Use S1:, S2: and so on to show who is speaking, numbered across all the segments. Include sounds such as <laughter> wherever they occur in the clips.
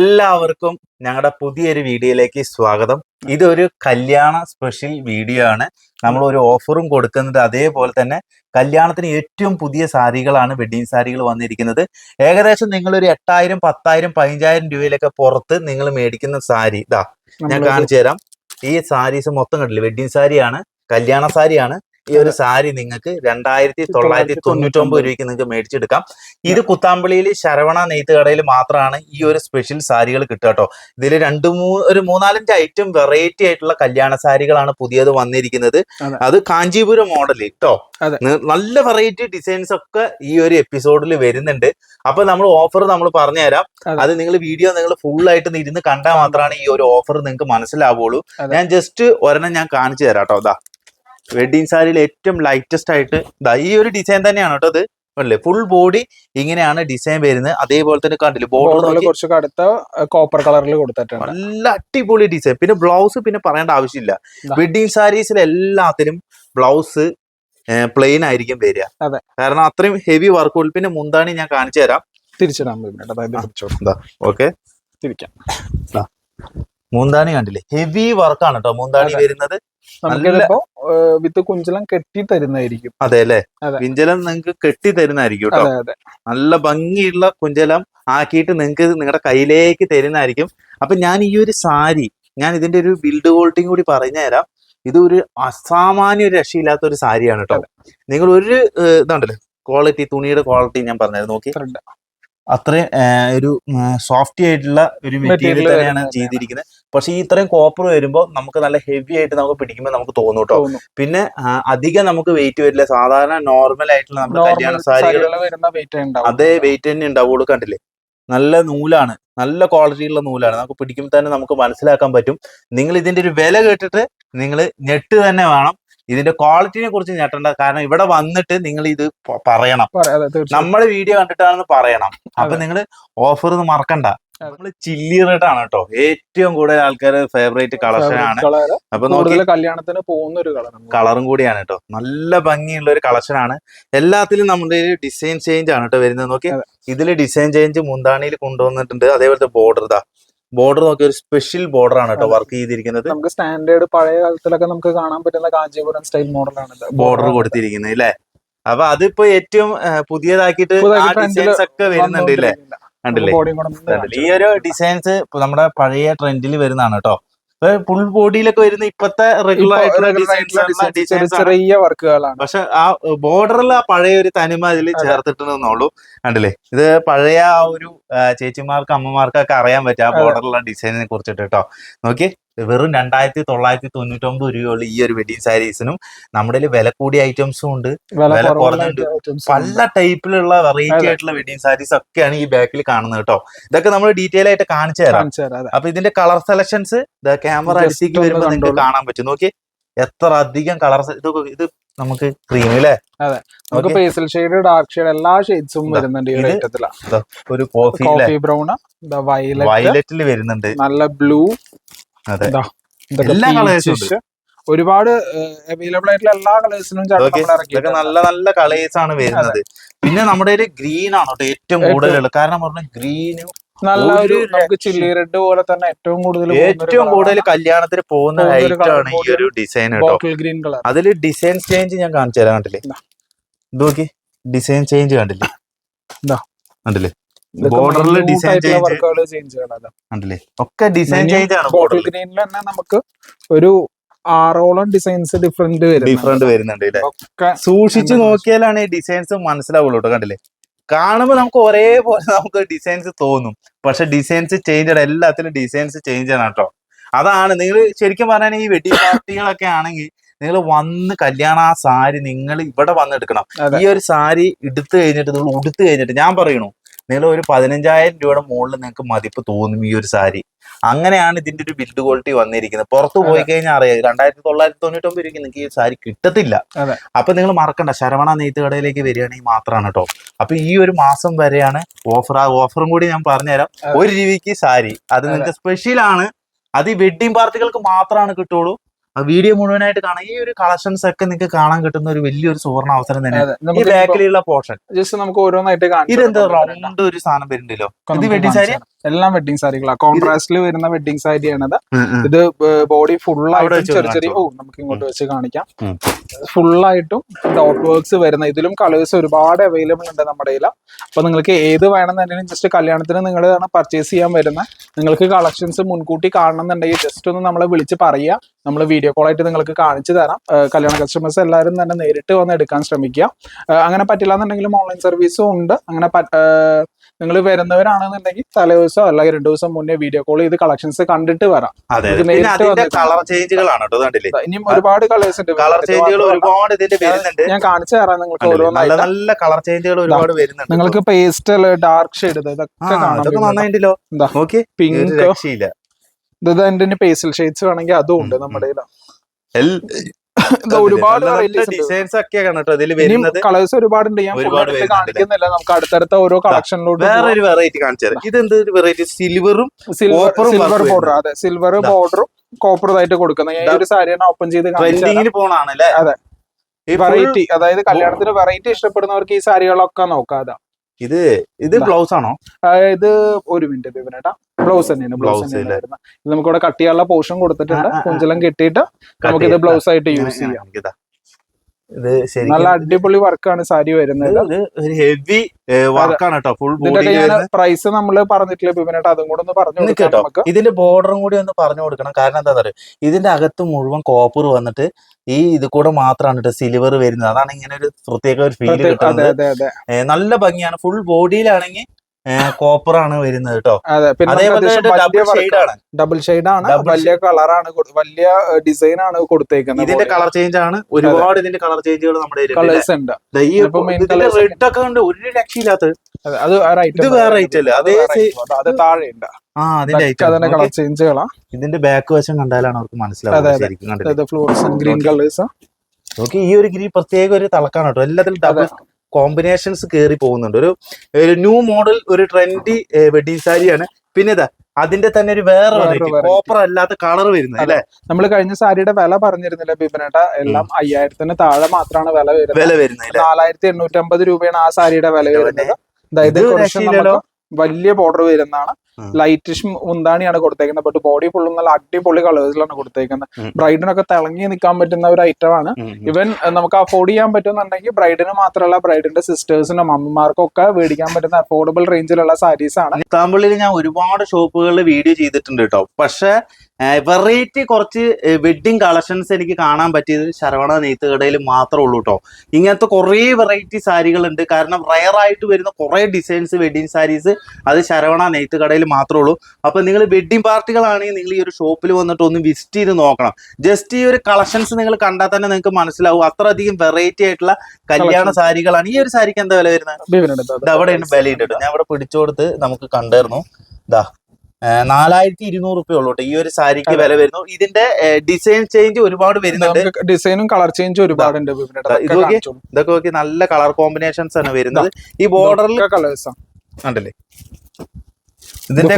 S1: എല്ലാവർക്കും ഞങ്ങളുടെ പുതിയൊരു വീഡിയോയിലേക്ക് സ്വാഗതം. ഇതൊരു കല്യാണ സ്പെഷ്യൽ വീഡിയോ ആണ്. നമ്മൾ ഒരു ഓഫറും കൊടുക്കുന്നത് അതേപോലെ തന്നെ കല്യാണത്തിന് ഏറ്റവും പുതിയ സാരികളാണ് വെഡ്ഡിങ് സാരികൾ വന്നിരിക്കുന്നത്. ഏകദേശം നിങ്ങൾ ഒരു എട്ടായിരം പത്തായിരം പതിനഞ്ചായിരം രൂപയിലൊക്കെ പുറത്ത് നിങ്ങൾ മേടിക്കുന്ന സാരി. ഇതാ ഞാൻ കാണിച്ചു തരാം ഈ സാരീസ് മൊത്തം കണ്ടില്ലേ? വെഡ്ഡിങ് സാരിയാണ് കല്യാണ സാരിയാണ്. ഈ ഒരു സാരി നിങ്ങൾക്ക് രണ്ടായിരത്തി തൊള്ളായിരത്തി തൊണ്ണൂറ്റി ഒമ്പത് രൂപയ്ക്ക് നിങ്ങൾക്ക് മേടിച്ചെടുക്കാം. ഇത് കുത്താമ്പളിയിൽ ശരവണ നെയ്ത്ത് കടയിൽ മാത്രമാണ് ഈ ഒരു സ്പെഷ്യൽ സാരികൾ കിട്ടുക കേട്ടോ. ഇതിൽ രണ്ട് മൂ ഒരു മൂന്നാലഞ്ച് ഐറ്റം വെറൈറ്റി ആയിട്ടുള്ള കല്യാണ സാരികളാണ് പുതിയത് വന്നിരിക്കുന്നത്.
S2: അത്.
S1: കാഞ്ചീപുരം മോഡൽ കേട്ടോ നല്ല വെറൈറ്റി ഡിസൈൻസ് ഒക്കെ ഈ ഒരു എപ്പിസോഡിൽ വരുന്നുണ്ട്. അപ്പൊ നമ്മൾ ഓഫർ നമ്മൾ പറഞ്ഞുതരാം.
S2: അതെ.
S1: അത് നിങ്ങൾ വീഡിയോ നിങ്ങൾ ഫുൾ ആയിട്ട് ഇരുന്ന് കണ്ടാൽ മാത്രമാണ് ഈ ഒരു ഓഫർ നിങ്ങൾക്ക് മനസ്സിലാവുള്ളൂ.
S2: അതെ.
S1: ഞാൻ ജസ്റ്റ് ഒരെണ്ണം ഞാൻ കാണിച്ചു തരാം കേട്ടോ. ഇതാ വെഡിങ് സാരിയിൽ ഏറ്റവും ലൈറ്റസ്റ്റ് ആയിട്ട് ഇതാ ഈ ഒരു ഡിസൈൻ തന്നെയാണ് കേട്ടോ അത്. അല്ലേ ഫുൾ ബോഡി ഇങ്ങനെയാണ് ഡിസൈൻ വരുന്നത്. അതേപോലെ തന്നെ കണ്ടില്ലേ? ബോർഡർ
S2: ബോർഡറിൽ കുറച്ച് കടുത്ത കോപ്പർ കളറിൽ കൊടുത്തിട്ടുണ്ട്.
S1: നല്ല അടിപൊളി ഡിസൈൻ പിന്നെ ബ്ലൗസ് പിന്നെ പറയേണ്ട ആവശ്യമില്ല. വെഡിങ് സാരീസിൽ എല്ലാത്തിനും ബ്ലൗസ് പ്ലെയിൻ ആയിരിക്കും വരിക.
S2: അതെ.
S1: കാരണം അത്രയും ഹെവി വർക്ക് പിന്നെ മുന്താണി ഞാൻ കാണിച്ചു തരാം.
S2: തിരിച്ചിടാൻ.
S1: ഓക്കെ
S2: തിരിക്കാം.
S1: മുന്താണി കണ്ടില്ലേ? ഹെവി വർക്കാണ് കേട്ടോ മൂന്താണി. വരുന്നത്.
S2: നമുക്കിതിപ്പോ വിത്ത് കുഞ്ചലം കെട്ടി തരുന്നതായിരിക്കും.
S1: അതെ അല്ലെ. കുഞ്ചലം നിങ്ങൾക്ക് കെട്ടി തരുന്നതായിരിക്കും കേട്ടോ നല്ല ഭംഗിയുള്ള കുഞ്ചലം ആക്കിയിട്ട് നിങ്ങൾക്ക് നിങ്ങളുടെ കയ്യിലേക്ക് തരുന്നതായിരിക്കും. അപ്പൊ ഞാൻ ഈ ഒരു സാരി ഞാൻ ഇതിന്റെ ഒരു ബിൽഡ് ക്വാളിറ്റിയും കൂടി പറഞ്ഞു തരാം ഇത് ഒരു അസാമാന്യ ഒരു രക്ഷയില്ലാത്ത ഒരു സാരിയാണ് കേട്ടോ നിങ്ങൾ ഒരു ഇതുണ്ടല്ലോ? ക്വാളിറ്റി തുണിയുടെ ക്വാളിറ്റി ഞാൻ പറഞ്ഞത് നോക്കി. അത്രയും ഒരു സോഫ്റ്റി ആയിട്ടുള്ള ഒരു മെറ്റീരിയൽ തന്നെയാണ് ചെയ്തിരിക്കുന്നത്. പക്ഷെ ഈ ഇത്രയും കോപ്പർ വരുമ്പോൾ നമുക്ക് നല്ല ഹെവി ആയിട്ട് നമുക്ക് പിടിക്കുമ്പോൾ നമുക്ക് തോന്നും കേട്ടോ പിന്നെ അധികം നമുക്ക് വെയിറ്റ് വരില്ല. സാധാരണ നോർമൽ ആയിട്ടുള്ള നമ്മുടെ കല്യാണ സാരികൾ അതേ വെയിറ്റ് തന്നെ ഉണ്ടാവുള്ളൂ കണ്ടില്ലേ? നല്ല നൂലാണ്. നല്ല ക്വാളിറ്റിയുള്ള നൂലാണ്. നമുക്ക് പിടിക്കുമ്പോൾ തന്നെ നമുക്ക് മനസ്സിലാക്കാൻ പറ്റും. നിങ്ങൾ ഇതിന്റെ ഒരു വില കേട്ടിട്ട് നിങ്ങൾ ഞെട്ട് തന്നെ വേണം. ഇതിന്റെ ക്വാളിറ്റിനെ കുറിച്ച് ഞെട്ടണ്ട. കാരണം ഇവിടെ വന്നിട്ട് നിങ്ങൾ ഇത് പറയണം. നമ്മൾ വീഡിയോ കണ്ടിട്ടാണെന്ന് പറയണം. അപ്പൊ നിങ്ങൾ ഓഫർ ഒന്നും മറക്കണ്ട. നമ്മൾ ചില്ലി റെഡ് ആണ് കേട്ടോ ഏറ്റവും കൂടുതൽ ആൾക്കാര് ഫേവറേറ്റ് കളക്ഷൻ ആണ്. അപ്പൊ നോക്കി.
S2: കല്യാണത്തിന് പോകുന്ന ഒരു കളർ
S1: കളറും കൂടിയാണ് കേട്ടോ നല്ല ഭംഗിയുള്ള ഒരു കളക്ഷൻ ആണ്. എല്ലാത്തിലും നമ്മുടെ ഡിസൈൻ ചേഞ്ച് ആണ് കേട്ടോ വരുന്നത്. നോക്കി. ഇതിൽ ഡിസൈൻ ചേഞ്ച് മുന്താണിയിൽ കൊണ്ടുവന്നിട്ടുണ്ട്. അതേപോലത്തെ ബോർഡർ ഇതാ. ബോർഡർ നോക്കി ഒരു സ്പെഷ്യൽ ബോർഡർ ആണ് കേട്ടോ വർക്ക് ചെയ്തിരിക്കുന്നത്.
S2: നമുക്ക് സ്റ്റാൻഡേർഡ് പഴയ കാലത്തിലൊക്കെ നമുക്ക് കാണാൻ പറ്റുന്ന കാഞ്ചീപുരം സ്റ്റൈൽ മോഡലാണ്
S1: ബോർഡർ കൊടുത്തിരിക്കുന്നത് അല്ലേ അപ്പൊ അതിപ്പോ ഏറ്റവും പുതിയതാക്കിയിട്ട് ആ ഡിസൈൻസ് ഒക്കെ വരുന്നുണ്ട് ഇല്ലേ ഈ ഒരു ഡിസൈൻസ് നമ്മുടെ പഴയ ട്രെൻഡിൽ വരുന്നതാണ് കേട്ടോ. ഫുൾ ബോഡിയിലൊക്കെ വരുന്ന ഇപ്പത്തെ റെഗുലർ
S2: ചെറിയ വർക്കുകളാണ്
S1: പക്ഷെ ആ ബോർഡറിൽ ആ പഴയ ഒരു തനിമ അതിൽ
S2: അതെ.
S1: ചേർത്തിട്ടുണ്ടെന്നുള്ളൂ കണ്ടില്ലേ? ഇത് പഴയ ആ ഒരു ചേച്ചിമാർക്ക് അമ്മമാർക്കൊക്കെ അറിയാൻ പറ്റും ആ. ബോർഡറിലുള്ള ഡിസൈനിനെ കുറിച്ചിട്ട് കേട്ടോ. നോക്കി വെറും രണ്ടായിരത്തി തൊള്ളായിരത്തി തൊണ്ണൂറ്റൊമ്പത് രൂപയുള്ള ഈ ഒരു വെഡിങ് സാരീസിനും നമ്മുടെ വില കൂടിയ ഐറ്റംസും ഉണ്ട്.
S2: വില
S1: കുറഞ്ഞുണ്ട്. പല ടൈപ്പിലുള്ള വെറൈറ്റി
S2: അതെ.
S1: ആയിട്ടുള്ള വെഡിങ് സാരീസ് ഒക്കെയാണ് ഈ ബാക്കിൽ കാണുന്നത് കേട്ടോ. ഇതൊക്കെ നമ്മൾ ഡീറ്റെയിൽ ആയിട്ട് കാണിച്ചു തരാം.
S2: അതെ.
S1: അപ്പൊ ഇതിന്റെ കളർ സെലക്ഷൻസ് ക്യാമറ
S2: അടിച്ചേക്ക്
S1: വരുമ്പോൾ നിങ്ങൾക്ക് കാണാൻ പറ്റും. നോക്കി എത്ര അധികം കളർ ഇതൊക്കെ ഇത് നമുക്ക് ക്രീം അല്ലേ?
S2: നമുക്ക്
S1: Okay.
S2: Pastel shade dark shade എല്ലാ ഷെയ്ഡ്സും വരുന്നുണ്ട് ഈ
S1: ഒരു കോഫി
S2: കോഫി ബ്രൗൺ വയലറ്റ്
S1: വയലറ്റിൽ വരുന്നുണ്ട്.
S2: നല്ല ബ്ലൂ
S1: അതെ എല്ലാ
S2: കളേഴ്സും. ഒരുപാട് അവൈലബിൾ ആയിട്ടുള്ള എല്ലാ കളേഴ്സിനും
S1: ഇതൊക്കെ നല്ല നല്ല കളേഴ്സ് ആണ് വരുന്നത്. പിന്നെ നമ്മുടെ ഒരു ഗ്രീൻ ആണ് കേട്ടോ ഏറ്റവും കൂടുതൽ കാരണം പറഞ്ഞ ഗ്രീനും
S2: നല്ല ഒരു നമുക്ക് ചില്ലി റെഡ് പോലെ തന്നെ ഏറ്റവും കൂടുതൽ
S1: ഏറ്റവും കൂടുതൽ കല്യാണത്തിന് പോകുന്ന ലൈറ്റാണ് ഈ ഒരു ഡിസൈൻ
S2: ഗ്രീൻ കളർ
S1: അതിൽ ഡിസൈൻ ചേഞ്ച് ഞാൻ കാണിച്ചു തരാം കണ്ടില്ലേ? നോക്കി ഡിസൈൻ ചേഞ്ച് കണ്ടില്ലേ. കണ്ടില്ലേ? ബോർഡറിൽ ഡിസൈൻ ചേഞ്ച് ഒക്കെ ഡിസൈൻ ചേഞ്ച് ആണ്
S2: ബോട്ടിൽ ഗ്രീനിൽ തന്നെ നമുക്ക് ഒരു ആറോളം ഡിസൈൻസ് ഡിഫറെന്റ്
S1: ഡിഫറെന്റ് വരുന്നുണ്ട് സൂക്ഷിച്ചു നോക്കിയാലാണ് ഈ ഡിസൈൻസ് മനസ്സിലാവുള്ളൂ കേട്ടോ കണ്ടില്ലേ? കാണുമ്പോൾ നമുക്ക് ഒരേപോലെ നമുക്ക് ഡിസൈൻസ് തോന്നും. പക്ഷെ ഡിസൈൻസ് ചേഞ്ച് ആണ് എല്ലാത്തിലും ഡിസൈൻസ് ചേഞ്ച് ആണ് കേട്ടോ അതാണ് നിങ്ങൾ ശരിക്കും പറഞ്ഞാൽ ഈ വെഡിങ് പാർട്ടികളൊക്കെ ആണെങ്കിൽ നിങ്ങൾ വന്ന് കല്യാണ ആ സാരി നിങ്ങൾ ഇവിടെ വന്ന് എടുക്കണം. ഈ ഒരു സാരി എടുത്തു കഴിഞ്ഞിട്ട് നിങ്ങൾ ഉടുത്തു കഴിഞ്ഞിട്ട് ഞാൻ പറയണു നിങ്ങൾ ഒരു പതിനഞ്ചായിരം രൂപയുടെ മുകളിൽ നിങ്ങൾക്ക് മതിപ്പ് തോന്നും ഈ ഒരു സാരി. അങ്ങനെയാണ് ഇതിന്റെ ഒരു ബിൽഡ് ക്വാളിറ്റി വന്നിരിക്കുന്നത്. പുറത്തു പോയി കഴിഞ്ഞാൽ അറിയാം രണ്ടായിരത്തി തൊള്ളായിരത്തി തൊണ്ണൂറ്റൊമ്പത് രൂപയ്ക്ക് നിങ്ങൾക്ക് ഈ സാരി കിട്ടത്തില്ല. അപ്പൊ നിങ്ങൾ മറക്കണ്ട ശരവണ നെയ്ത്ത് കടയിലേക്ക് വരികയാണെങ്കിൽ മാത്രമാണ് കേട്ടോ അപ്പൊ ഈ ഒരു മാസം വരെയാണ് ഓഫർ ആ ഓഫറും കൂടി ഞാൻ പറഞ്ഞുതരാം. ഒരു രൂപയ്ക്ക് സാരി അത് നിങ്ങൾക്ക് സ്പെഷ്യൽ ആണ്. അത് ഈ വെഡിങ് പാർട്ടികൾക്ക് മാത്രമാണ് കിട്ടുള്ളൂ. ആ വീഡിയോ മുഴുവനായിട്ട് കാണാം. ഈ ഒരു കളക്ഷൻസ് ഒക്കെ നിങ്ങൾക്ക് കാണാൻ കിട്ടുന്ന ഒരു വലിയൊരു സുവർണ അവസരം
S2: തന്നെയാണ്
S1: ഈ ബാക്കിലുള്ള പോർഷൻ
S2: ജസ്റ്റ് നമുക്ക് ഓരോന്നായിട്ട് കാണാം
S1: ഇതെന്താ റൗണ്ട് ഒരു സാധനം വരുന്നുണ്ടല്ലോ? ഇത് വെഡിങ് സാരി
S2: എല്ലാം വെഡിങ് സാരികളാണ് കോൺട്രാസ്റ്റിൽ വരുന്ന വെഡിങ് സാരിയാണത് ഇത് ബോഡി ഫുൾ ആയിട്ട് ചെറിയ ചെറിയ ഓ നമുക്ക് ഇങ്ങോട്ട് വെച്ച് കാണിക്കാം. ഫുള്ളായിട്ടും ഡോട്ട് വർക്ക്സ് വരുന്ന ഇതിലും കളേഴ്സ് ഒരുപാട് അവൈലബിൾ ഉണ്ട് നമ്മുടെ കയ്യിൽ അപ്പൊ നിങ്ങൾക്ക് ഏത് വേണമെന്നുണ്ടെങ്കിലും ജസ്റ്റ് കല്യാണത്തിന് നിങ്ങൾ പർച്ചേസ് ചെയ്യാൻ വരുന്ന നിങ്ങൾക്ക് കളക്ഷൻസ് മുൻകൂട്ടി കാണണം എന്നുണ്ടെങ്കിൽ ജസ്റ്റ് ഒന്ന് നമ്മളെ വിളിച്ച് പറയുക. നമ്മൾ വീഡിയോ കോൾ ആയിട്ട് നിങ്ങൾക്ക് കാണിച്ചു തരാം. കല്യാണ കസ്റ്റമേഴ്സ് എല്ലാവരും തന്നെ നേരിട്ട് വന്ന് എടുക്കാൻ ശ്രമിക്കുക. അങ്ങനെ പറ്റില്ല എന്നുണ്ടെങ്കിലും ഓൺലൈൻ സർവീസും ഉണ്ട്. അങ്ങനെ നിങ്ങൾ വരുന്നവരാണെന്നുണ്ടെങ്കിൽ തലേ ദിവസം അല്ലെങ്കിൽ രണ്ടു ദിവസം മുന്നേ വീഡിയോ കോൾ ചെയ്ത് കളക്ഷൻസ് കണ്ടിട്ട് വരാം.
S1: കളർ ചേഞ്ചുകളാണ്
S2: ഇനിയും ഒരുപാട് കളേഴ്സ് ഉണ്ട്.
S1: കളർ ചേഞ്ചുകൾ ഒരുപാട് ഇതിന്റെ വരുന്നുണ്ട്
S2: ഞാൻ കാണിച്ചു തരാം നിങ്ങൾക്ക്?
S1: നല്ല നല്ല കളർ ചേഞ്ചുകൾ ഒരുപാട് വരുന്നുണ്ട്
S2: നിങ്ങൾക്ക് പേസ്റ്റൽ ഡാർക്ക് ഷെയ്ഡ് ഇതൊക്കെ
S1: കാണാം
S2: പിങ്ക്
S1: രക്ഷയില്ല.
S2: ഇത് എന്റെ പേസ്റ്റൽ ഷെയ്ഡ്സ് വേണമെങ്കിൽ അതും ഉണ്ട് നമ്മുടെ ഒരുപാട്
S1: ഡിസൈൻസ് ഒക്കെയാണ് കേട്ടോ ഇതിൽ വരുന്നത്.
S2: കളേഴ്സ് ഒരുപാടുണ്ട്. ഞാൻ
S1: ഒരുപാട്
S2: കാണിക്കുന്നില്ല. നമുക്ക് അടുത്തടുത്ത ഓരോ കളക്ഷനിലൂടെ
S1: വേറെ ഒരു വെറൈറ്റി കാണിച്ചു തരാം. എന്ത് വെറൈറ്റി സിൽവറും
S2: സിൽവർ സിൽവർ ബോർഡർ അതെ സിൽവർ ബോർഡറും കോപ്പർ ആയിട്ട് കൊടുക്കുന്നത്. ഞാൻ ഈ ഒരു സാരിയാണ് ഓപ്പൺ ചെയ്ത്
S1: ട്രെൻഡിങ്ങിന് പോണാണ് അല്ലേ?
S2: അതെ.
S1: ഈ
S2: വെറൈറ്റി അതായത് കല്യാണത്തിന് വെറൈറ്റി ഇഷ്ടപ്പെടുന്നവർക്ക് ഈ സാരികളൊക്കെ നോക്കാം അതാ.
S1: ഇത് ഇത് ബ്ലൗസ് ആണോ?
S2: ഇത് ഒരു മിനിറ്റ് വിവരേട്ടാ ബ്ലൗസ് തന്നെയാണ് ബ്ലൗസ് തന്നെയാണ്? വരുന്നത്. നമുക്ക് ഇവിടെ കട്ട് ചെയ്യാനുള്ള പോർഷൻ കൊടുത്തിട്ടുണ്ട്. കുഞ്ചലം കെട്ടിയിട്ട് നമുക്ക് ഇത് ബ്ലൗസ് ആയിട്ട് യൂസ് ചെയ്യാം.
S1: ഇതാ. ഇത്
S2: നല്ല
S1: ശരിക്കും
S2: അടിപൊളി വർക്കാണ് സാരി വരുന്നത്.
S1: ഇത് ഒരു ഹെവി വർക്കാണ് കേട്ടോ ഫുൾ ബോഡി
S2: പ്രൈസ് നമ്മൾ പറഞ്ഞിട്ടില്ല അതും കൂടെ ഒന്ന് പറഞ്ഞു
S1: കേട്ടോ ഇതിന്റെ ബോർഡറും കൂടി ഒന്ന് പറഞ്ഞു കൊടുക്കണം. കാരണം എന്താ പറയുക ഇതിന്റെ അകത്ത് മുഴുവൻ കോപ്പർ വന്നിട്ട് ഈ ഇത് കൂടെ മാത്രമാണ് കേട്ടോ സിൽവർ വരുന്നത്. അതാണ് ഇങ്ങനെ ഒരു പ്രത്യേക ഒരു ഫീൽ കിട്ടുന്നത്. നല്ല ഭംഗിയാണ്. ഫുൾ ബോഡിയിലാണെങ്കിൽ കോപ്പർ ആണ് വരുന്നത് കേട്ടോ
S2: അതെ പിന്നെ
S1: ഡബിൾ ഷെയ്ഡാണ്
S2: വലിയ കളറാണ് വലിയ ഡിസൈൻ ആണ് കൊടുത്തേക്കുന്നത്
S1: ഇതിന്റെ കളർ ചേഞ്ച് ആണ്. ഒരുപാട് ഇതിന്റെ കളർ ചേഞ്ചുകൾ നമ്മുടെ
S2: കളേഴ്സ് ഉണ്ട്.
S1: റെഡ് ഒക്കെ ഉണ്ട്. ഒരു രക്ഷയില്ലാത്ത
S2: അതെ,
S1: ഇത് വേറെ ഐറ്റം അല്ലേ? അതേ
S2: അത് താഴെ ഉണ്ട്.
S1: ആ അതിന്റെ ഐറ്റം
S2: കളർ ചേഞ്ചുകളാ
S1: ഇതിന്റെ ബാക്ക് വശം കണ്ടാലാണ് അവർക്ക് മനസ്സിലാവുന്നത്.
S2: ഗ്രീൻ കളേഴ്സ്
S1: നോക്കി. ഈ ഒരു ഗ്രീ പ്രത്യേക ഒരു തളക്കാണ് കേട്ടോ എല്ലാത്തിലും ഡബിൾ കോമ്പിനേഷൻസ് കയറി പോകുന്നുണ്ട്. ഒരു ഒരു ന്യൂ മോഡൽ ഒരു ട്രെൻഡി വെഡിങ് സാരിയാണ് പിന്നെ ഇതാ അതിന്റെ തന്നെ ഒരു വേറെ കോപ്പർ അല്ലാത്ത കളർ വരുന്നത് അല്ലെ?
S2: നമ്മൾ കഴിഞ്ഞ സാരിയുടെ വില പറഞ്ഞിരുന്നില്ല ബിബിനേട്ട? എല്ലാം അയ്യായിരത്തിന് താഴെ മാത്രമാണ് വില വരുന്നത്.
S1: വില വരുന്നത്
S2: നാലായിരത്തി എണ്ണൂറ്റമ്പത് രൂപയാണ് ആ സാരിയുടെ വില വരുന്നത്. അതായത്. വലിയ ബോർഡർ വരുന്നതാണ്. ലൈറ്റിഷ് മുന്താണിയാണ് കൊടുത്തേക്കുന്നത്. ബട്ട് ബോഡി ഫുള്ളും നല്ല അടിപൊളി കളേഴ്സിലാണ് കൊടുത്തേക്കുന്നത്. ബ്രൈഡിനൊക്കെ തിളങ്ങി നിൽക്കാൻ പറ്റുന്ന ഒരു ഐറ്റം ആണ്. ഇവൻ നമുക്ക് അഫോർഡ് ചെയ്യാൻ പറ്റുന്നുണ്ടെങ്കിൽ ബ്രൈഡിന് മാത്രമല്ല ബ്രൈഡിന്റെ സിസ്റ്റേഴ്സിനും അമ്മമാർക്കും ഒക്കെ മേടിക്കാൻ പറ്റുന്ന അഫോർഡബിൾ റേഞ്ചിലുള്ള സാരീസ് ആണ്.
S1: ഇസ്താംബുളിൽ ഞാൻ ഒരുപാട് ഷോപ്പുകളിൽ വീഡിയോ ചെയ്തിട്ടുണ്ട് കേട്ടോ പക്ഷേ വെറൈറ്റി കുറച്ച് വെഡിങ് കളക്ഷൻസ് എനിക്ക് കാണാൻ പറ്റിയത് ശരവണ നെയ്ത്ത് കടയിൽ മാത്രമേ ഉള്ളൂ കേട്ടോ ഇങ്ങനത്തെ കുറേ വെറൈറ്റി സാരികളുണ്ട് കാരണം റയർ ആയിട്ട് വരുന്ന കുറേ ഡിസൈൻസ് വെഡിങ് സാരീസ് അത് ശരവണ നെയ്ത്ത് കടയിൽ മാത്രമേ ഉള്ളൂ അപ്പൊ നിങ്ങൾ വെഡ്ഡിംഗ് പാർട്ടികളാണെങ്കിൽ നിങ്ങൾ ഈ ഒരു ഷോപ്പിൽ വന്നിട്ട് ഒന്ന് വിസിറ്റ് ചെയ്ത് നോക്കണം. ജസ്റ്റ് ഈ ഒരു കളക്ഷൻസ് നിങ്ങൾ കണ്ടാൽ തന്നെ നിങ്ങൾക്ക് മനസ്സിലാവും. അത്രയധികം വെറൈറ്റി ആയിട്ടുള്ള കല്യാണ സാരികളാണ്. ഈ ഒരു സാരിക്ക് എന്താ വില വരുന്നത്? അവിടെ വിലയുണ്ട് കേട്ടോ. ഞാൻ ഇവിടെ പിടിച്ചു കൊടുത്ത് നമുക്ക് കണ്ടായിരുന്നു ഇതാ നാലായിരത്തി ഇരുന്നൂറ് റുപ്യ ഉള്ളൂ കേട്ടോ. ഈ ഒരു സാരിക്ക് വില വരുന്നു. ഇതിന്റെ ഡിസൈൻ ചേഞ്ച് ഒരുപാട് വരുന്നുണ്ട്.
S2: ഡിസൈനും കളർ ചേഞ്ച്
S1: നോക്കിയേ. ഇതൊക്കെ നോക്കി നല്ല കളർ കോമ്പിനേഷൻസ് ആണ് വരുന്നത്. ഈ ബോർഡറിൽ
S2: കളേഴ്സ്
S1: കണ്ടില്ലേ ഇതിന്റെ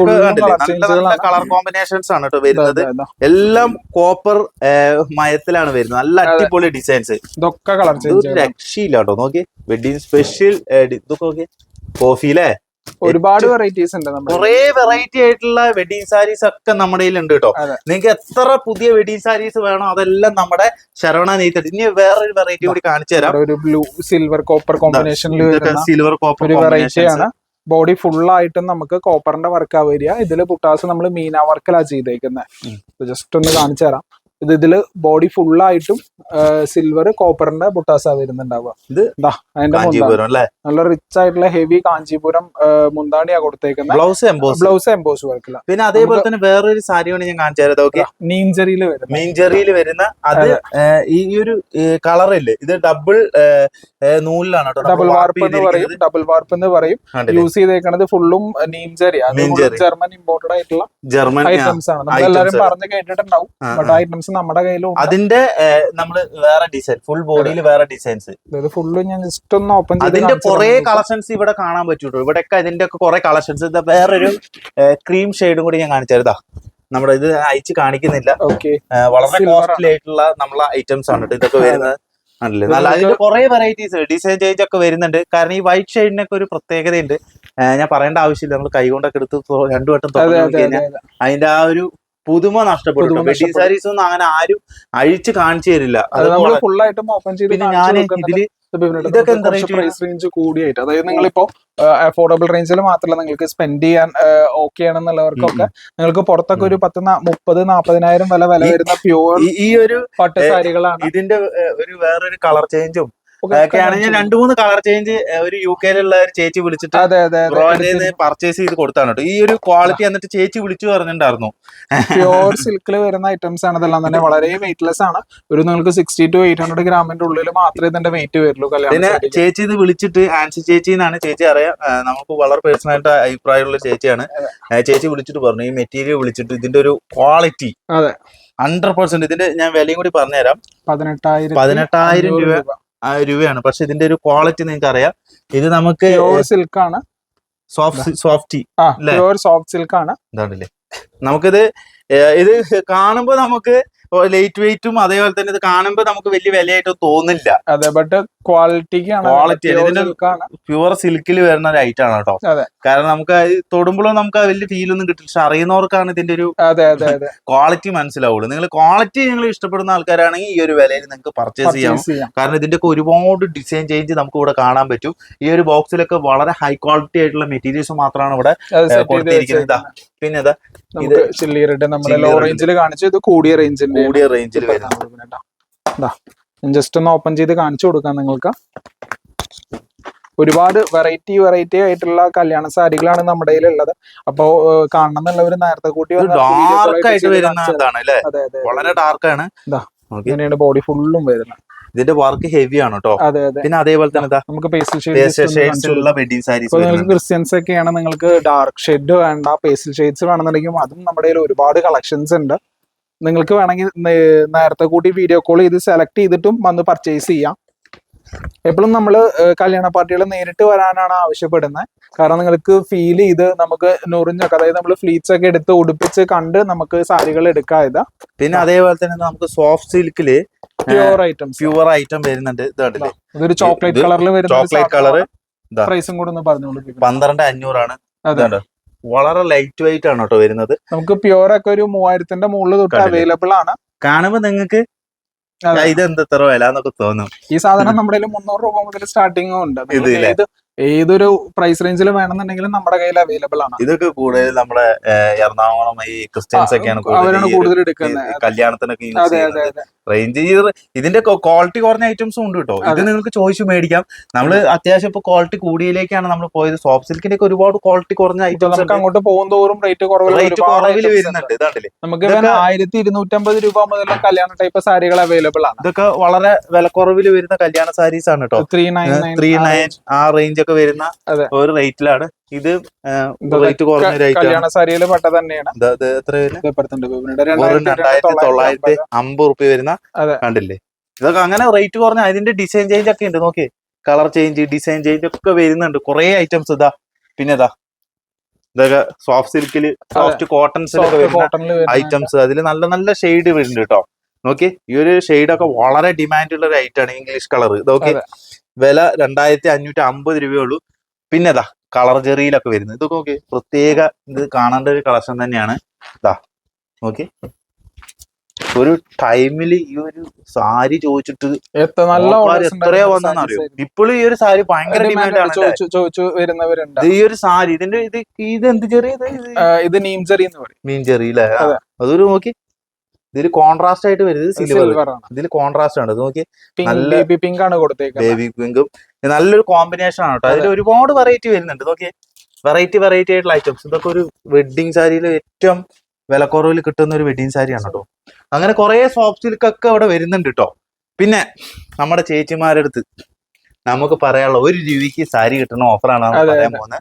S1: നല്ല. കളർ കോമ്പിനേഷൻസ് ആണ്. കേട്ടോ വരുന്നത്. എല്ലാം കോപ്പർ മയത്തിലാണ് വരുന്നത്. നല്ല അടിപൊളി ഡിസൈൻസ്
S2: ഇതൊക്കെ കളർ
S1: രക്ഷയില്ല കേട്ടോ നോക്കി. വെഡിങ് സ്പെഷ്യൽ ഇതൊക്കെ നോക്കി. കോഫി അല്ലേ
S2: ഒരുപാട് വെറൈറ്റീസ് ഉണ്ട്
S1: കുറെ വെറൈറ്റി ആയിട്ടുള്ള വെഡിങ് സാരീസ് ഒക്കെ നമ്മുടെ കയ്യിലുണ്ട് കേട്ടോ നിങ്ങൾക്ക് എത്ര പുതിയ വെഡിങ് സാരീസ് വേണോ അതെല്ലാം നമ്മുടെ ശരവണ നെയ്ത്തട്ട് ഇനി വേറൊരു വെറൈറ്റി കൂടി കാണിച്ചു തരാം.
S2: ഒരു ബ്ലൂ സിൽവർ കോപ്പർ കോമ്പിനേഷനിൽ
S1: സിൽവർ കോപ്പർ
S2: ഒരു വെറൈറ്റി ആണ്. ബോഡി ഫുൾ ആയിട്ടും നമുക്ക് കോപ്പറിന്റെ വർക്കാണ് വരിക. ഇതിൽ പുട്ടാസ് നമ്മൾ മീന വർക്കിലാണ് ചെയ്തേക്കുന്നത് ജസ്റ്റ് ഒന്ന് കാണിച്ചു തരാം ഇത് ഇതിൽ ബോഡി ഫുൾ ആയിട്ടും സിൽവർ കോപ്പറിന്റെ ബുട്ടാസ വരുന്നുണ്ടാവുക.
S1: ഇത്
S2: അതിന്റെ നല്ല റിച്ച് ആയിട്ടുള്ള ഹെവി കാഞ്ചീപുരം മുന്താണിയാ കൊടുത്തേക്കുന്നത്
S1: ബ്ലൗസ് എംബോസ്
S2: ബ്ലൗസ് എംബോസ് വർക്കില്ല
S1: പിന്നെ അതേപോലെ തന്നെ വേറൊരു സാരിയാണ് ഞാൻ കാണിച്ചു ഓക്കെ?
S2: മീൻചെറിയിൽ വരുന്നത്
S1: മീൻചെറിയിൽ വരുന്ന അത് ഈ ഒരു കളർ ഇല്ലേ? ഇത് ഡബിൾ നൂലിലാണ്
S2: ഡബിൾ വാർപ്പ് എന്ന് പറയും ഡബിൾ വാർപ്പ് എന്ന് പറയും? യൂസ് ചെയ്തേക്കണത് ഫുള്ളും അത് ജർമ്മൻ ഇമ്പോർട്ടഡ് ആയിട്ടുള്ള
S1: ജർമ്മൻ
S2: ഐറ്റംസ് ആണ്. നമ്മൾ
S1: പറഞ്ഞു
S2: എല്ലാവരും
S1: ആണ്.
S2: പറഞ്ഞ് കേട്ടിട്ടുണ്ടാവും.
S1: Items
S2: but. നമ്മുടെ കയ്യിലും
S1: അതിന്റെ നമ്മൾ വേറെ ഡിസൈൻ ഫുൾ ബോഡിയിൽ വേറെ ഡിസൈൻസ്.
S2: ഇത് ഫുള്ള് ഞാൻ ജസ്റ്റ് ഒന്ന് ഓപ്പൺ
S1: അതിന്റെ കുറെ കളക്ഷൻസ് ഇവിടെ കാണാൻ പറ്റൂട്ടോ ഇവിടെയൊക്കെ അതിന്റെ ഒക്കെ കുറെ കളക്ഷൻസ് വേറൊരു ക്രീം ഷെയ്ഡും കൂടി ഞാൻ കാണിച്ചു നമ്മുടെ ഇത് അയച്ച് കാണിക്കുന്നില്ല.
S2: ഓക്കെ
S1: വളരെ കോസ്റ്റ്ലി ആയിട്ടുള്ള നമ്മളെ ഐറ്റംസ് ആണ് ഇതൊക്കെ വരുന്നത്. ആണല്ലേ നല്ല അതിന്റെ കുറെ വെറൈറ്റീസ് ഡിസൈൻ ചേഞ്ച് ഒക്കെ വരുന്നുണ്ട്. കാരണം ഈ വൈറ്റ് ഷെയ്ഡിനൊക്കെ ഒരു പ്രത്യേകതയുണ്ട്. ഞാൻ പറയേണ്ട ആവശ്യമില്ല. നമ്മൾ കൈകൊണ്ടൊക്കെ എടുത്ത് രണ്ടു വട്ടം അതിന്റെ ആ ഒരു പുതുമ നഷ്ടപ്പെടും
S2: പുതുമ
S1: വെഡിങ് സാരീസ് ഒന്നും അങ്ങനെ ആരും അഴിച്ച് കാണിച്ചു തരില്ല.
S2: അത് ആയിട്ടും ഓപ്പൺ ചെയ്ത്
S1: പിന്നെ ഞാൻ ഇതിൽ ഇതൊക്കെ എന്താ
S2: പ്രൈസ് റേഞ്ച് കൂടിയായിട്ട്. അതായത് നിങ്ങളിപ്പോ അഫോർഡബിൾ റേഞ്ചിൽ മാത്രമല്ല നിങ്ങൾക്ക് സ്പെൻഡ് ചെയ്യാൻ ഓക്കെ ആണെന്നുള്ളവർക്കൊക്കെ നിങ്ങൾക്ക് പുറത്തൊക്കെ ഒരു പത്ത് മുപ്പത് നാപ്പതിനായിരം വില വില വരുന്ന പ്യൂർ
S1: ഈ- ഒരു
S2: പട്ട് സാരികളാണ്.
S1: ഇതിന്റെ ഒരു വേറൊരു കളർ ചേഞ്ചും
S2: ഒക്കെ
S1: ഞാൻ രണ്ടു മൂന്ന് കളർ ചേഞ്ച് ഒരു യു കെയിലുള്ള ഒരു ചേച്ചി വിളിച്ചിട്ട് ബ്രോന്റെ പർച്ചേസ് ചെയ്ത് കൊടുത്താണ് കേട്ടോ. ഈ ഒരു ക്വാളിറ്റി എന്നിട്ട് ചേച്ചി വിളിച്ചു പറഞ്ഞിട്ടുണ്ടായിരുന്നു.
S2: പ്യൂർ സിൽക്കിൽ വരുന്ന ഐറ്റംസ് ആണ്. ഇതെല്ലാം തന്നെ വളരെ വെയിറ്റ്ലെസ് ആണ്. ഒരു നിങ്ങൾക്ക് സിക്സ്റ്റി ടു എയ്റ്റ് ഹൺഡ്രഡ് ഗ്രാമിന്റെ ഉള്ളിൽ മാത്രമേ ഇതിന്റെ വെയിറ്റ് വരുള്ളൂ കല്യാണം
S1: പിന്നെ ചേച്ചി ഇത് വിളിച്ചിട്ട് ആൻസി ചേച്ചി എന്നാണ് ചേച്ചി അറിയാം. നമുക്ക് വളരെ പേഴ്സണൽ ആയിട്ട് അഭിപ്രായമുള്ള ചേച്ചിയാണ്. ചേച്ചി വിളിച്ചിട്ട് പറഞ്ഞു. ഈ മെറ്റീരിയൽ വിളിച്ചിട്ട് ഇതിന്റെ ഒരു ക്വാളിറ്റി
S2: അതെ.
S1: ഹൺഡ്രഡ് പെർസെന്റ് ഇതിന്റെ ഞാൻ വിലയും കൂടി പറഞ്ഞുതരാം.
S2: പതിനെട്ടായിരം
S1: പതിനെട്ടായിരം രൂപ. ആ, രൂപയാണ്. പക്ഷെ ഇതിന്റെ ഒരു ക്വാളിറ്റി നിങ്ങൾക്ക് അറിയാം ഇത്. നമുക്ക്
S2: സിൽക്കാണ്
S1: സോഫ്റ്റ് സോഫ്റ്റ്
S2: സിൽക്ക് ആണ്.
S1: ഇതാണല്ലേ. നമുക്കിത് ഇത് കാണുമ്പോൾ നമുക്ക് ലൈറ്റ് വെയിറ്റും അതേപോലെ തന്നെ ഇത് കാണുമ്പോൾ നമുക്ക് വലിയ വിലയായിട്ട് തോന്നില്ല.
S2: അതെ ബട്ട് ക്വാളിറ്റിക്കാണ്
S1: ക്വാളിറ്റി. ഇതിന്റെ- പ്യുവർ സിൽക്കിൽ വരുന്ന ഒരു ഐറ്റം ആണ് കേട്ടോ.
S2: അതെ.
S1: കാരണം നമുക്ക് തൊടുമ്പോഴും നമുക്ക് വലിയ ഫീൽ ഒന്നും കിട്ടില്ല. പക്ഷെ അറിയുന്നവർക്കാണ് ഇതിന്റെ ഒരു
S2: അതെ അതെ അതെ. <laughs>
S1: ക്വാളിറ്റി മനസ്സിലാവുള്ളൂ. നിങ്ങൾ ക്വാളിറ്റി നിങ്ങൾ ഇഷ്ടപ്പെടുന്ന ആൾക്കാരാണെങ്കിൽ ഈ ഒരു വിലയിൽ നിങ്ങൾക്ക് പർച്ചേസ് ചെയ്യാം. കാരണം ഇതിന്റെ ഒക്കെ ഒരുപാട് ഡിസൈൻ ചേഞ്ച് നമുക്ക് ഇവിടെ കാണാൻ പറ്റും. ഈ ഒരു ബോക്സിലൊക്കെ വളരെ ഹൈ ക്വാളിറ്റി ആയിട്ടുള്ള മെറ്റീരിയൽസ് മാത്രമാണ് ഇവിടെ കൊടുത്തിരിക്കുന്നത്. പിന്നെ ഇത്
S2: ചില്ലി റെഡ് നമ്മുടെ ലോ റേഞ്ചിൽ കാണിച്ചു. ഇത് കൂടിയ റേഞ്ചിൽ
S1: കൂടിയ റേഞ്ചിൽ വരുന്നത്.
S2: ജസ്റ്റ് ഒന്ന് ഓപ്പൺ ചെയ്ത് കാണിച്ചു കൊടുക്കാം നിങ്ങൾക്ക്. ഒരുപാട് വെറൈറ്റി വെറൈറ്റി ആയിട്ടുള്ള കല്യാണ സാരികളാണ് നമ്മുടെ ഉള്ളത് അപ്പോ കാണണം എന്നുള്ളവർ നേരത്തെ കൂട്ടി
S1: ഡാർക്ക്
S2: ആയിട്ട്
S1: വരുന്നതാണ് അല്ലെ. വളരെ
S2: ഇങ്ങനെയാണ് ബോഡി ഫുള്ളും വരുന്നത്.
S1: ഇതിന്റെ വർക്ക് ഹെവി ആണ് കേട്ടോ പിന്നെ അതേപോലെ തന്നെ
S2: നമുക്ക്
S1: വെഡിങ് സാരീസ്
S2: നിങ്ങൾക്ക് ക്രിസ്ത്യൻസ് ഒക്കെയാണ് നിങ്ങൾക്ക് ഡാർക്ക് ഷെഡ് വേണ്ട പേസിൽ ഷെയ്ഡ്സ് വേണമെന്നുണ്ടെങ്കിൽ അതും നമ്മുടെ ഒരുപാട് കളക്ഷൻസ് ഉണ്ട്. നിങ്ങൾക്ക് വേണമെങ്കിൽ നേരത്തെ കൂട്ടി വീഡിയോ കോൾ ചെയ്ത് സെലക്ട് ചെയ്തിട്ടും വന്ന് പർച്ചേസ് ചെയ്യാം. എപ്പോഴും നമ്മൾ കല്യാണ പാർട്ടികൾ നേരിട്ട് വരാനാണ് ആവശ്യപ്പെടുന്നത് കാരണം നിങ്ങൾക്ക് ഫീൽ ചെയ്ത് നമുക്ക് നുറിഞ്ഞൊക്കെ അതായത് നമ്മൾ ഫ്ലീറ്റ്സ് ഒക്കെ എടുത്ത് ഉടുപ്പിച്ച് കണ്ട് നമുക്ക് സാരികൾ എടുക്കാം ഇതാ
S1: പിന്നെ അതേപോലെ തന്നെ നമുക്ക് സോഫ്റ്റ് സിൽക്കിൽ
S2: പ്യുവർ ഐറ്റം
S1: പ്യുവർ ഐറ്റം വരുന്നുണ്ട്.
S2: ഇതൊരു ചോക്ലേറ്റ് കളറിൽ വരുന്ന
S1: ചോക്ലേറ്റ് കളർ.
S2: പ്രൈസും കൂടെ ഒന്ന് പറഞ്ഞോളൂ
S1: പന്ത്രണ്ട് അഞ്ഞൂറാണ്.
S2: അതെ.
S1: വളരെ ലൈറ്റ് വെയിറ്റ് ആണ് കേട്ടോ വരുന്നത്.
S2: നമുക്ക് പ്യുവർ ഒക്കെ ഒരു മൂവായിരത്തിന്റെ മുകളിൽ തൊട്ട്? അവൈലബിൾ ആണ്.
S1: കാണുമ്പോ നിങ്ങൾക്ക്. ഇത് എന്ത് ഇത്ര വില എന്നൊക്കെ തോന്നും.
S2: ഈ സാധനം നമ്മുടെ മുന്നൂറ് രൂപ മുതൽ സ്റ്റാർട്ടിങ് ഉണ്ട്.
S1: ഇത്
S2: ഏതൊരു പ്രൈസ് റേഞ്ചിൽ വേണമെന്നുണ്ടെങ്കിലും നമ്മുടെ കയ്യിൽ അവൈലബിൾ ആണ്.
S1: ഇതൊക്കെ കൂടുതൽ നമ്മുടെ എറണാകുളം ഈ ക്രിസ്ത്യൻസ് ഒക്കെയാണ്
S2: അവരാണ്
S1: കൂടുതൽ
S2: എടുക്കുന്നത്.
S1: കല്യാണത്തിനൊക്കെ
S2: അതെ അതെ
S1: റേഞ്ച് ഇതിന്റെ ക്വാളിറ്റി കുറഞ്ഞ ഐറ്റംസും ഉണ്ട് കേട്ടോ. ഇത് നിങ്ങൾക്ക് ചോദിച്ചു മേടിക്കാം. നമ്മൾ അത്യാവശ്യം ഇപ്പൊ ക്വാളിറ്റി കൂടിയിലേക്കാണ് നമ്മൾ പോയത്. സോഫ്റ്റ് സിൽക്കിന്റെ ഒക്കെ ഒരുപാട് ക്വാളിറ്റി കുറഞ്ഞ ഐറ്റംസ്
S2: നമുക്ക് അങ്ങോട്ട് പോകും തോറും റേറ്റ് കുറവിൽ
S1: വരുന്നുണ്ട്.
S2: നമുക്ക് ആയിരത്തി ഇരുന്നൂറ്റമ്പത് രൂപ മുതൽ കല്യാണ ടൈപ്പ് സാരികൾ അവൈലബിൾ ആണ്.
S1: ഇതൊക്കെ വളരെ വിലക്കുറവിൽ വരുന്ന കല്യാണ സാരീസ് ആണ് കേട്ടോ.
S2: ത്രീ നയൻ
S1: ത്രീ നയൻ ആ റേഞ്ച് ഒക്കെ വരുന്ന ഒരു റേറ്റിലാണ്. ഇത് റേറ്റ് കുറഞ്ഞ
S2: റേറ്റ് പെട്ട തന്നെയാണ്.
S1: എത്ര
S2: രണ്ടായിരത്തി
S1: തൊള്ളായിരത്തി അമ്പത് റുപ്യ വരുന്ന കണ്ടില്ലേ? ഇതൊക്കെ അങ്ങനെ റേറ്റ് കുറഞ്ഞ അതിന്റെ ഡിസൈൻ ചേഞ്ച് ഒക്കെ ഉണ്ട്. നോക്കിയേ. കളർ ചേഞ്ച് ഡിസൈൻ ചേഞ്ച് ഒക്കെ വരുന്നുണ്ട്. കുറെ ഐറ്റംസ് ഇതാ. പിന്നെ ഇതാ. ഇതൊക്കെ സോഫ്റ്റ് സിൽക്കിൽ സോഫ്റ്റ്
S2: കോട്ടൺസിൽ
S1: ഐറ്റംസ് അതിൽ നല്ല നല്ല ഷെയ്ഡ് വരുന്നുണ്ട് കേട്ടോ. നോക്കി ഈ ഒരു ഷെയ്ഡ് ഒക്കെ വളരെ ഡിമാൻഡ് ഉള്ള ഒരു ഐറ്റം ആണ്. ഇംഗ്ലീഷ് കളർ ഇതൊക്കെ. വില രണ്ടായിരത്തി അഞ്ഞൂറ്റി അമ്പത് രൂപയുള്ളൂ. പിന്നെ ഇതാ കളർ ജെറിയിലൊക്കെ വരുന്നത്. ഇതൊക്കെ നോക്കി പ്രത്യേക ഇത് കാണേണ്ട ഒരു കളക്ഷൻ തന്നെയാണ്. ഇതാ നോക്കി ഒരു ടൈമിൽ ഈ ഒരു സാരി ചോദിച്ചിട്ട്
S2: എത്രയോ നല്ല
S1: ആൾക്കാര്
S2: orders
S1: എത്രയാ
S2: ഉണ്ടായിരുന്ന
S1: വന്നെന്ന് അറിയോ?
S2: sarees
S1: ഇപ്പോഴും ഈ ഒരു സാരി ഭയങ്കര ഡിമാൻഡ് ആണ്
S2: ചോദിച്ചു വരുന്നവരുണ്ട്.
S1: ഈ ഒരു സാരി ഇതിന്റെ ഇത് ഇത് എന്ത് ചെറിയത്?
S2: ഇത് നീം എന്ന് പറയും.
S1: മീൻ ചെറി അല്ലേ അതൊരു നോക്കി ഇതിൽ കോൺട്രാസ്റ്റ് ആയിട്ട് വരുന്നത് സിൽവർ ഇതിൽ കോൺട്രാസ്റ്റ് ആണ്. നോക്കി
S2: പിങ്ക്
S1: നല്ല-
S2: പിങ്ക് ആണ് കൊടുത്തേക്കുന്നത്.
S1: ബേബി പിങ്കും നല്ലൊരു കോമ്പിനേഷൻ ആണ് കേട്ടോ. അതിൽ ഒരുപാട് വെറൈറ്റി വരുന്നുണ്ട്. നോക്കി വെറൈറ്റി വെറൈറ്റി ആയിട്ടുള്ള ഐറ്റംസ് ഇതൊക്കെ ഒരു വെഡിങ് സാരിയിൽ ഏറ്റവും വിലക്കുറവിൽ കിട്ടുന്ന ഒരു വെഡിങ് സാരിയാണ് കേട്ടോ. അങ്ങനെ കുറെ സോഫ്റ്റ് സിൽക്ക് ഒക്കെ അവിടെ വരുന്നുണ്ട് കേട്ടോ. പിന്നെ നമ്മുടെ ചേച്ചിമാരുടെ അടുത്ത് നമുക്ക് പറയാനുള്ള ഒരു രൂപയ്ക്ക് സാരി കിട്ടുന്ന ഓഫറാണ് പറയാൻ പോകുന്നത്.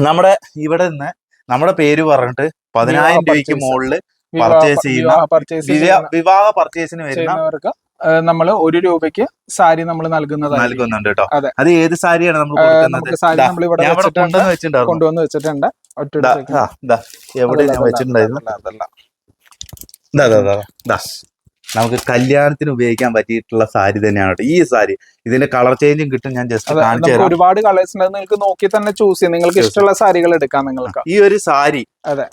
S1: നമ്മുടെ ഇവിടെ നിന്ന് നമ്മുടെ പേര് പറഞ്ഞിട്ട് പതിനായിരം രൂപയ്ക്ക്. മുകളിൽ purchase ചെയ്യുന്ന വിവാഹ പർച്ചേസിന് വരുന്നവർക്ക്
S2: നമ്മൾ നമ്മൾ ഒരു രൂപയ്ക്ക് സാരി നമ്മൾ നൽകുന്നത്
S1: നൽകുന്നുണ്ട് കേട്ടോ
S2: അതെ.
S1: ഏത് സാരിയാണ് നമ്മൾ കൊടുക്കുന്നത്?
S2: സാരി നമ്മൾ ഇവിടെ
S1: കൊണ്ടുവന്ന്
S2: വെച്ചിട്ടുണ്ട്. ഒറ്റ
S1: എവിടെ ഞാൻ വെച്ചിട്ടുണ്ടായിരുന്നു. നമുക്ക് കല്യാണത്തിന് ഉപയോഗിക്കാൻ പറ്റിയിട്ടുള്ള സാരി തന്നെയാണ് ഈ സാരി ഇതിന്റെ കളർ ചേഞ്ചും കിട്ടും. ഞാൻ ജസ്റ്റ് കാണിച്ചു തരാം.
S2: ഒരുപാട് കളേഴ്സ് ഉണ്ട് നിങ്ങൾക്ക് നോക്കി തന്നെ ചൂസ് ചെയ്യാം. നിങ്ങൾക്ക് ഇഷ്ടമുള്ള സാരികൾ എടുക്കാം നിങ്ങൾക്ക്.
S1: ഈ ഒരു സാരി
S2: അതെ.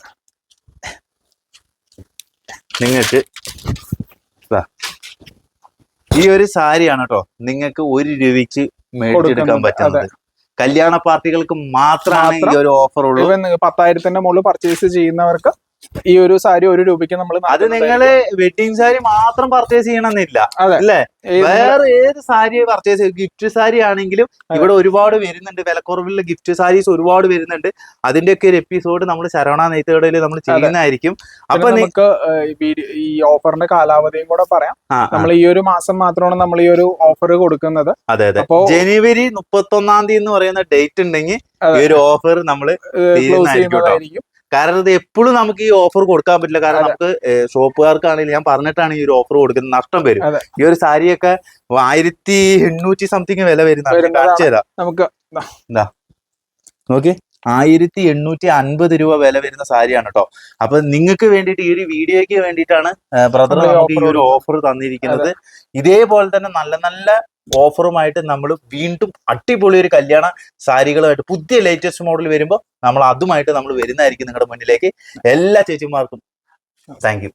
S1: നിങ്ങൾക്ക് ഈ ഒരു സാരിയാണ് കേട്ടോ നിങ്ങൾക്ക് ഒരു രൂപയ്ക്ക് മേടിച്ചെടുക്കാൻ പറ്റുന്നത്. കല്യാണ പാർട്ടികൾക്ക് മാത്രമാണ് ഈ ഒരു ഓഫർ ഉള്ളൂ.
S2: ഇവൻ പത്തായിരത്തിന്റെ മുകളിൽ പർച്ചേസ് ചെയ്യുന്നവർക്ക് ഈ ഒരു സാരി ഒരു രൂപയ്ക്ക് നമ്മൾ
S1: അത് നിങ്ങൾ വെഡിങ് സാരി മാത്രം പർച്ചേസ് ചെയ്യണമെന്നില്ല. അല്ലേ? വേറെ ഏത് സാരി പർച്ചേസ് ചെയ്യും ഗിഫ്റ്റ് സാരി ആണെങ്കിലും ഇവിടെ ഒരുപാട് വരുന്നുണ്ട് വിലക്കുറവിലുള്ള ഗിഫ്റ്റ് സാരീസ് ഒരുപാട് വരുന്നുണ്ട്. അതിന്റെയൊക്കെ ഒരു എപ്പിസോഡ് നമ്മൾ ശരവണ നെയ്ത്തുകടയിൽ നമ്മൾ ചെയ്യുന്നതായിരിക്കും. അപ്പൊ
S2: നിങ്ങൾക്ക് ഈ ഓഫറിന്റെ കാലാവധിയും കൂടെ പറയാം. നമ്മൾ ഈ ഒരു മാസം മാത്രമാണ് നമ്മൾ ഈ ഒരു ഓഫർ കൊടുക്കുന്നത്.
S1: അതെ അതെ. ജനുവരി മുപ്പത്തി ഒന്നാം തീയതി എന്ന് പറയുന്ന ഡേറ്റ് ഉണ്ടെങ്കിൽ ഈ ഒരു ഓഫർ നമ്മൾ
S2: ക്ലോസ് ചെയ്യുന്നതായിരിക്കും.
S1: കാരണം ഇത് എപ്പോഴും നമുക്ക് ഈ ഓഫർ കൊടുക്കാൻ പറ്റില്ല. കാരണം. നമുക്ക് ഷോപ്പുകാർക്കാണെങ്കിലും ഞാൻ പറഞ്ഞിട്ടാണ് ഈ ഒരു ഓഫർ കൊടുക്കുന്നത്. നഷ്ടം വരും. ഈ ഒരു സാരിയൊക്കെ ആയിരത്തി എണ്ണൂറ്റി സംതിങ് വില വരുന്ന. കാണിച്ചു തരാം.
S2: നമുക്ക്
S1: നോക്കി. ആയിരത്തി എണ്ണൂറ്റി അൻപത് രൂപ വില വരുന്ന സാരിയാണ് കേട്ടോ അപ്പൊ നിങ്ങൾക്ക് വേണ്ടിയിട്ട് ഈ ഒരു വീഡിയോയ്ക്ക് വേണ്ടിയിട്ടാണ് ബ്രദർ നമുക്ക് ഈ ഒരു ഓഫർ തന്നിരിക്കുന്നത്. ഇതേപോലെ തന്നെ നല്ല നല്ല ഓഫറുമായിട്ട് നമ്മൾ വീണ്ടും അടിപൊളി ഒരു കല്യാണ സാരികളുമായിട്ട് പുതിയ ലേറ്റസ്റ്റ് മോഡൽ വരുമ്പോൾ നമ്മൾ അതുമായിട്ട് നമ്മൾ വരുന്നതായിരിക്കും നിങ്ങളുടെ മുന്നിലേക്ക് എല്ലാ ചേച്ചിമാർക്കും. താങ്ക്